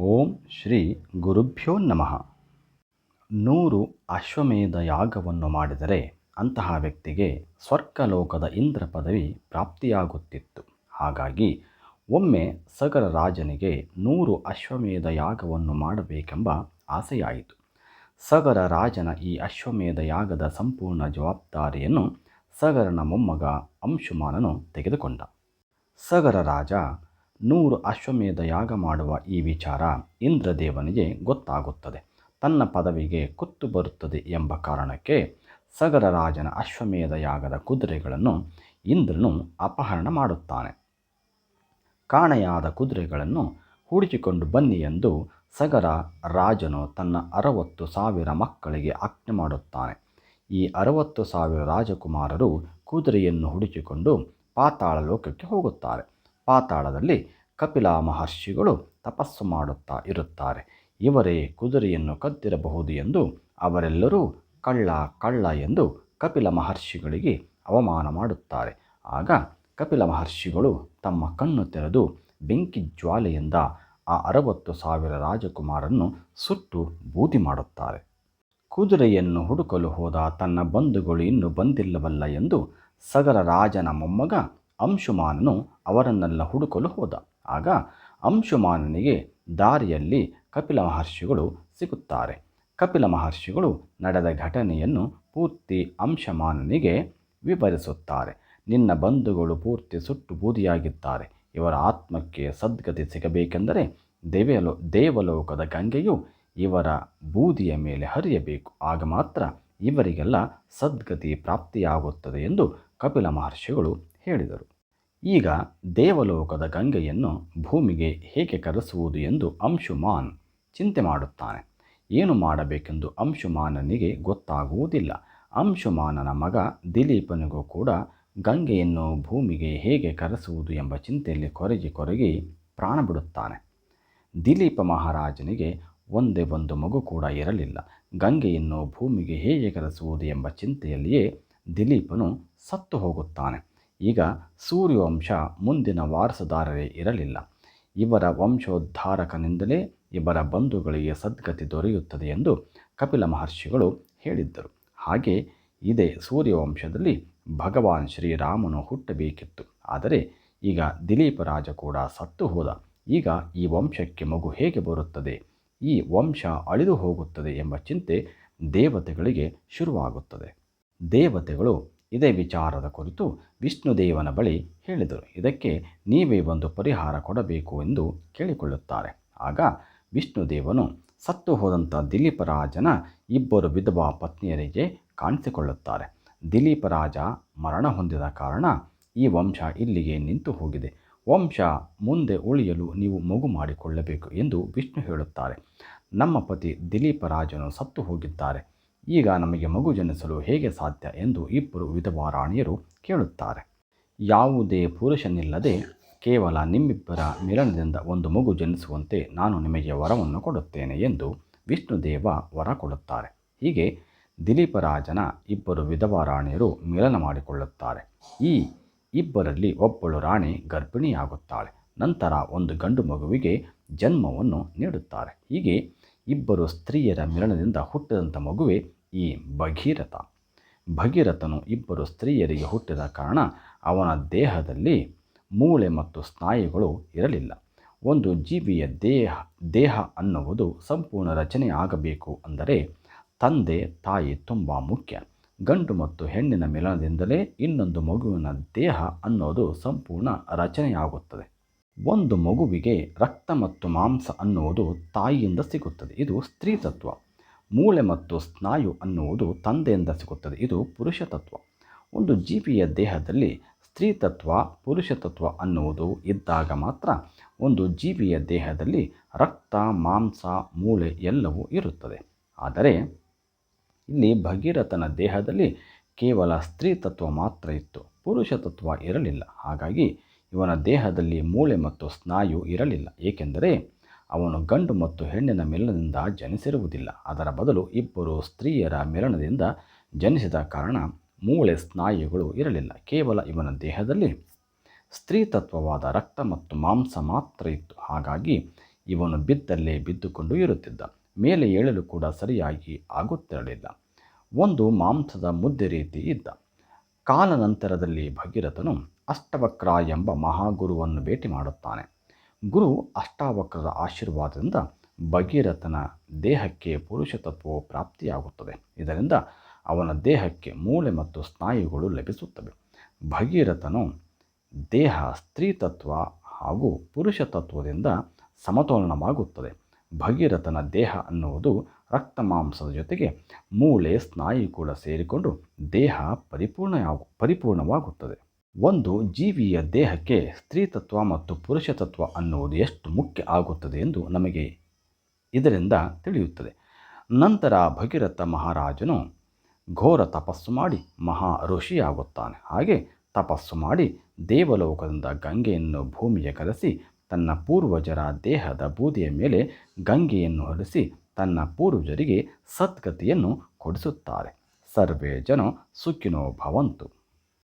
ಓಂ ಶ್ರೀ ಗುರುಭ್ಯೋ ನಮಃ. ನೂರು ಅಶ್ವಮೇಧ ಯಾಗವನ್ನು ಮಾಡಿದರೆ ಅಂತಹ ವ್ಯಕ್ತಿಗೆ ಸ್ವರ್ಗಲೋಕದ ಇಂದ್ರ ಪದವಿ ಪ್ರಾಪ್ತಿಯಾಗುತ್ತಿತ್ತು. ಹಾಗಾಗಿ ಒಮ್ಮೆ ಸಗರ ರಾಜನಿಗೆ ನೂರು ಅಶ್ವಮೇಧ ಯಾಗವನ್ನು ಮಾಡಬೇಕೆಂಬ ಆಸೆಯಾಯಿತು. ಸಗರ ರಾಜನ ಈ ಅಶ್ವಮೇಧ ಯಾಗದ ಸಂಪೂರ್ಣ ಜವಾಬ್ದಾರಿಯನ್ನು ಸಗರನ ಮೊಮ್ಮಗ ಅಂಶುಮಾನನು ತೆಗೆದುಕೊಂಡ. ಸಗರ ರಾಜ ನೂರು ಅಶ್ವಮೇಧ ಯಾಗ ಮಾಡುವ ಈ ವಿಚಾರ ಇಂದ್ರದೇವನಿಗೆ ಗೊತ್ತಾಗುತ್ತದೆ. ತನ್ನ ಪದವಿಗೆ ಕುತ್ತು ಬರುತ್ತದೆ ಎಂಬ ಕಾರಣಕ್ಕೆ ಸಗರ ರಾಜನ ಅಶ್ವಮೇಧ ಯಾಗದ ಕುದುರೆಗಳನ್ನು ಇಂದ್ರನು ಅಪಹರಣ ಮಾಡುತ್ತಾನೆ. ಕಾಣೆಯಾದ ಕುದುರೆಗಳನ್ನು ಹುಡುಕಿಕೊಂಡು ಬನ್ನಿ ಎಂದು ಸಗರ ರಾಜನು ತನ್ನ ಅರವತ್ತು ಸಾವಿರ ಮಕ್ಕಳಿಗೆ ಆಜ್ಞೆ ಮಾಡುತ್ತಾನೆ. ಈ ಅರವತ್ತು ಸಾವಿರ ರಾಜಕುಮಾರರು ಕುದುರೆಯನ್ನು ಹುಡುಕಿಕೊಂಡು ಪಾತಾಳ ಲೋಕಕ್ಕೆ ಹೋಗುತ್ತಾರೆ. ಪಾತಾಳದಲ್ಲಿ ಕಪಿಲ ಮಹರ್ಷಿಗಳು ತಪಸ್ಸು ಮಾಡುತ್ತಾ ಇರುತ್ತಾರೆ. ಇವರೇ ಕುದುರೆಯನ್ನು ಕದ್ದಿರಬಹುದು ಎಂದು ಅವರೆಲ್ಲರೂ ಕಳ್ಳ ಕಳ್ಳ ಎಂದು ಕಪಿಲ ಮಹರ್ಷಿಗಳಿಗೆ ಅವಮಾನ ಮಾಡುತ್ತಾರೆ. ಆಗ ಕಪಿಲ ಮಹರ್ಷಿಗಳು ತಮ್ಮ ಕಣ್ಣು ತೆರೆದು ಬೆಂಕಿ ಜ್ವಾಲೆಯಿಂದ ಆ ಅರವತ್ತು ಸಾವಿರ ರಾಜಕುಮಾರನ್ನು ಸುಟ್ಟು ಬೂದಿ ಮಾಡುತ್ತಾರೆ. ಕುದುರೆಯನ್ನು ಹುಡುಕಲು ಹೋದ ತನ್ನ ಬಂಧುಗಳು ಇನ್ನೂ ಬಂದಿಲ್ಲವಲ್ಲ ಎಂದು ಸಗರ ರಾಜನ ಮೊಮ್ಮಗ ಅಂಶುಮಾನನು ಅವರನ್ನೆಲ್ಲ ಹುಡುಕಲು ಹೋದ. ಆಗ ಅಂಶುಮಾನನಿಗೆ ದಾರಿಯಲ್ಲಿ ಕಪಿಲ ಮಹರ್ಷಿಗಳು ಸಿಗುತ್ತಾರೆ. ಕಪಿಲ ಮಹರ್ಷಿಗಳು ನಡೆದ ಘಟನೆಯನ್ನು ಪೂರ್ತಿ ಅಂಶಮಾನನಿಗೆ ವಿವರಿಸುತ್ತಾರೆ. ನಿನ್ನ ಬಂಧುಗಳು ಪೂರ್ತಿ ಸುಟ್ಟು ಬೂದಿಯಾಗಿದ್ದಾರೆ. ಇವರ ಆತ್ಮಕ್ಕೆ ಸದ್ಗತಿ ಸಿಗಬೇಕೆಂದರೆ ದೇವಲೋ, ದೇವಲೋಕದ ಗಂಗೆಯು ಇವರ ಬೂದಿಯ ಮೇಲೆ ಹರಿಯಬೇಕು. ಆಗ ಮಾತ್ರ ಇವರಿಗೆಲ್ಲ ಸದ್ಗತಿ ಪ್ರಾಪ್ತಿಯಾಗುತ್ತದೆ ಎಂದು ಕಪಿಲ ಮಹರ್ಷಿಗಳು ಹೇಳಿದರು. ಈಗ ದೇವಲೋಕದ ಗಂಗೆಯನ್ನು ಭೂಮಿಗೆ ಹೇಗೆ ಕರೆಸುವುದು ಎಂದು ಅಂಶುಮಾನ್ ಚಿಂತೆ ಮಾಡುತ್ತಾನೆ. ಏನು ಮಾಡಬೇಕೆಂದು ಅಂಶುಮಾನನಿಗೆ ಗೊತ್ತಾಗುವುದಿಲ್ಲ. ಅಂಶುಮಾನನ ಮಗ ದಿಲೀಪನಿಗೂ ಕೂಡ ಗಂಗೆಯನ್ನು ಭೂಮಿಗೆ ಹೇಗೆ ಕರೆಸುವುದು ಎಂಬ ಚಿಂತೆಯಲ್ಲಿ ಕೊರಗಿ ಕೊರಗಿ ಪ್ರಾಣ ಬಿಡುತ್ತಾನೆ ದಿಲೀಪ ಮಹಾರಾಜನಿಗೆ ಒಂದೇ ಒಂದು ಮಗು ಕೂಡ ಇರಲಿಲ್ಲ. ಗಂಗೆಯನ್ನು ಭೂಮಿಗೆ ಹೇಗೆ ಕರೆಸುವುದು ಎಂಬ ಚಿಂತೆಯಲ್ಲಿಯೇ ದಿಲೀಪನು ಸತ್ತು ಹೋಗುತ್ತಾನೆ. ಈಗ ಸೂರ್ಯವಂಶ ಮುಂದಿನ ವಾರಸುದಾರರೇ ಇರಲಿಲ್ಲ. ಇವರ ವಂಶೋದ್ಧಾರಕನಿಂದಲೇ ಇವರ ಬಂಧುಗಳಿಗೆ ಸದ್ಗತಿ ದೊರೆಯುತ್ತದೆ ಎಂದು ಕಪಿಲ ಮಹರ್ಷಿಗಳು ಹೇಳಿದ್ದರು. ಹಾಗೆ ಇದೇ ಸೂರ್ಯವಂಶದಲ್ಲಿ ಭಗವಾನ್ ಶ್ರೀರಾಮನು ಹುಟ್ಟಬೇಕಿತ್ತು. ಆದರೆ ಈಗ ದಿಲೀಪ ರಾಜ ಕೂಡ ಸತ್ತು ಹೋದ. ಈಗ ಈ ವಂಶಕ್ಕೆ ಮಗು ಹೇಗೆ ಬರುತ್ತದೆ? ಈ ವಂಶ ಅಳಿದು ಹೋಗುತ್ತದೆ ಎಂಬ ಚಿಂತೆ ದೇವತೆಗಳಿಗೆ ಶುರುವಾಗುತ್ತದೆ. ದೇವತೆಗಳು ಇದೇ ವಿಚಾರದ ಕುರಿತು ವಿಷ್ಣುದೇವನ ಬಳಿ ಹೇಳಿದರು. ಇದಕ್ಕೆ ನೀವೇ ಒಂದು ಪರಿಹಾರ ಕೊಡಬೇಕು ಎಂದು ಕೇಳಿಕೊಳ್ಳುತ್ತಾರೆ. ಆಗ ವಿಷ್ಣುದೇವನು ಸತ್ತು ಹೋದಂಥ ದಿಲೀಪರಾಜನ ಇಬ್ಬರು ವಿಧವಾ ಪತ್ನಿಯರಿಗೆ ಕಾಣಿಸಿಕೊಳ್ಳುತ್ತಾರೆ. ದಿಲೀಪರಾಜ ಮರಣ ಹೊಂದಿದ ಕಾರಣ ಈ ವಂಶ ಇಲ್ಲಿಗೆ ನಿಂತು ಹೋಗಿದೆ. ವಂಶ ಮುಂದೆ ಉಳಿಯಲು ನೀವು ಮಗು ಮಾಡಿಕೊಳ್ಳಬೇಕು ಎಂದು ವಿಷ್ಣು ಹೇಳುತ್ತಾರೆ. ನಮ್ಮ ಪತಿ ದಿಲೀಪರಾಜನು ಸತ್ತು ಹೋಗಿದ್ದಾರೆ. ಈಗ ನಮಗೆ ಮಗು ಜನಿಸಲು ಹೇಗೆ ಸಾಧ್ಯ ಎಂದು ಇಬ್ಬರು ವಿಧವಾ ರಾಣಿಯರು ಕೇಳುತ್ತಾರೆ. ಯಾವುದೇ ಪುರುಷನಿಲ್ಲದೆ ಕೇವಲ ನಿಮ್ಮಿಬ್ಬರ ಮಿಲನದಿಂದ ಒಂದು ಮಗು ಜನಿಸುವಂತೆ ನಾನು ನಿಮಗೆ ವರವನ್ನು ಕೊಡುತ್ತೇನೆ ಎಂದು ವಿಷ್ಣುದೇವ ವರ ಕೊಡುತ್ತಾರೆ. ಹೀಗೆ ದಿಲೀಪರಾಜನ ಇಬ್ಬರು ವಿಧವಾ ರಾಣಿಯರು ಮಿಲನ ಮಾಡಿಕೊಳ್ಳುತ್ತಾರೆ. ಈ ಇಬ್ಬರಲ್ಲಿ ಒಬ್ಬಳು ರಾಣಿ ಗರ್ಭಿಣಿಯಾಗುತ್ತಾಳೆ. ನಂತರ ಒಂದು ಗಂಡು ಮಗುವಿಗೆ ಜನ್ಮವನ್ನು ನೀಡುತ್ತಾರೆ. ಹೀಗೆ ಇಬ್ಬರು ಸ್ತ್ರೀಯರ ಮಿಲನದಿಂದ ಹುಟ್ಟಿದಂಥ ಮಗುವೆ ಈ ಭಗೀರಥ. ಭಗೀರಥನು ಇಬ್ಬರು ಸ್ತ್ರೀಯರಿಗೆ ಹುಟ್ಟಿದ ಕಾರಣ ಅವನ ದೇಹದಲ್ಲಿ ಮೂಳೆ ಮತ್ತು ಸ್ನಾಯುಗಳು ಇರಲಿಲ್ಲ. ಒಂದು ಜೀವಿಯ ದೇಹ ದೇಹ ಅನ್ನುವುದು ಸಂಪೂರ್ಣ ರಚನೆ ಆಗಬೇಕು ಅಂದರೆ ತಂದೆ, ತಾಯಿ ತುಂಬ ಮುಖ್ಯ. ಗಂಡು ಮತ್ತು ಹೆಣ್ಣಿನ ಮಿಲನದಿಂದಲೇ ಇನ್ನೊಂದು ಮಗುವಿನ ದೇಹ ಅನ್ನೋದು ಸಂಪೂರ್ಣ ರಚನೆಯಾಗುತ್ತದೆ. ಒಂದು ಮಗುವಿಗೆ ರಕ್ತ ಮತ್ತು ಮಾಂಸ ಅನ್ನುವುದು ತಾಯಿಯಿಂದ ಸಿಗುತ್ತದೆ. ಇದು ಸ್ತ್ರೀ ತತ್ವ. ಮೂಳೆ ಮತ್ತು ಸ್ನಾಯು ಅನ್ನುವುದು ತಂದೆಯಿಂದ ಸಿಗುತ್ತದೆ. ಇದು ಪುರುಷ ತತ್ವ ಒಂದು ಜೀವಿಯ ದೇಹದಲ್ಲಿ ಸ್ತ್ರೀ ತತ್ವ ಪುರುಷ ತತ್ವ ಅನ್ನುವುದು ಇದ್ದಾಗ ಮಾತ್ರ ಒಂದು ಜೀವಿಯ ದೇಹದಲ್ಲಿ ರಕ್ತ, ಮಾಂಸ, ಮೂಳೆ ಎಲ್ಲವೂ ಇರುತ್ತದೆ. ಆದರೆ ಇಲ್ಲಿ ಭಗೀರಥನ ದೇಹದಲ್ಲಿ ಕೇವಲ ಸ್ತ್ರೀ ತತ್ವ ಮಾತ್ರ ಇತ್ತು. ಪುರುಷ ತತ್ವ ಇರಲಿಲ್ಲ. ಹಾಗಾಗಿ ಇವನ ದೇಹದಲ್ಲಿ ಮೂಳೆ ಮತ್ತು ಸ್ನಾಯು ಇರಲಿಲ್ಲ. ಏಕೆಂದರೆ ಅವನು ಗಂಡು ಮತ್ತು ಹೆಣ್ಣಿನ ಮಿಲನದಿಂದ ಜನಿಸಿರುವುದಿಲ್ಲ. ಅದರ ಬದಲು ಇಬ್ಬರು ಸ್ತ್ರೀಯರ ಮಿಲನದಿಂದ ಜನಿಸಿದ ಕಾರಣ ಮೂಳೆ ಸ್ನಾಯುಗಳು ಇರಲಿಲ್ಲ. ಕೇವಲ ಇವನ ದೇಹದಲ್ಲಿ ಸ್ತ್ರೀ ತತ್ವವಾದ ರಕ್ತ ಮತ್ತು ಮಾಂಸ ಮಾತ್ರ ಇತ್ತು. ಹಾಗಾಗಿ ಇವನು ಬಿದ್ದಲ್ಲೇ ಬಿದ್ದುಕೊಂಡು ಇರುತ್ತಿದ್ದ. ಮೇಲೆ ಏಳಲು ಕೂಡ ಸರಿಯಾಗಿ ಆಗುತ್ತಿರಲಿಲ್ಲ. ಒಂದು ಮಾಂಸದ ಮುದ್ದೆ ರೀತಿ ಇದ್ದ. ಕಾಲನಂತರದಲ್ಲಿ ಭಗೀರಥನು ಅಷ್ಟವಕ್ರ ಎಂಬ ಮಹಾಗುರುವನ್ನು ಭೇಟಿ ಮಾಡುತ್ತಾನೆ. ಗುರು ಅಷ್ಟಾವಕ್ರರ ಆಶೀರ್ವಾದದಿಂದ ಭಗೀರಥನ ದೇಹಕ್ಕೆ ಪುರುಷತತ್ವವು ಪ್ರಾಪ್ತಿಯಾಗುತ್ತದೆ. ಇದರಿಂದ ಅವನ ದೇಹಕ್ಕೆ ಮೂಳೆ ಮತ್ತು ಸ್ನಾಯುಗಳು ಲಭಿಸುತ್ತವೆ. ಭಗೀರಥನು ದೇಹ, ಸ್ತ್ರೀ ತತ್ವ ಹಾಗೂ ಪುರುಷ ತತ್ವದಿಂದ ಸಮತೋಲನವಾಗುತ್ತದೆ. ಭಗೀರಥನ ದೇಹ ಅನ್ನುವುದು ರಕ್ತ ಮಾಂಸದ ಜೊತೆಗೆ ಮೂಳೆ, ಸ್ನಾಯು ಕೂಡ ಸೇರಿಕೊಂಡು ದೇಹ ಪರಿಪೂರ್ಣ ಪರಿಪೂರ್ಣವಾಗುತ್ತದೆ. ಒಂದು ಜೀವಿಯ ದೇಹಕ್ಕೆ ಸ್ತ್ರೀ ತತ್ವ ಮತ್ತು ಪುರುಷ ತತ್ವ ಅನ್ನುವುದು ಎಷ್ಟು ಮುಖ್ಯ ಆಗುತ್ತದೆ ಎಂದು ನಮಗೆ ಇದರಿಂದ ತಿಳಿಯುತ್ತದೆ. ನಂತರ ಭಗೀರಥ ಮಹಾರಾಜನು ಘೋರ ತಪಸ್ಸು ಮಾಡಿ ಮಹಾ ಋಷಿಯಾಗುತ್ತಾನೆ. ಹಾಗೆ ತಪಸ್ಸು ಮಾಡಿ ದೇವಲೋಕದಿಂದ ಗಂಗೆಯನ್ನು ಭೂಮಿಗೆ ಕರೆಸಿ ತನ್ನ ಪೂರ್ವಜರ ದೇಹದ ಬೂದಿಯ ಮೇಲೆ ಗಂಗೆಯನ್ನು ಹರಿಸಿ ತನ್ನ ಪೂರ್ವಜರಿಗೆ ಸದ್ಗತಿಯನ್ನು ಕೊಡಿಸುತ್ತಾರೆ. ಸರ್ವೇ ಜನ ಸುಖಿನೋ ಭವಂತು.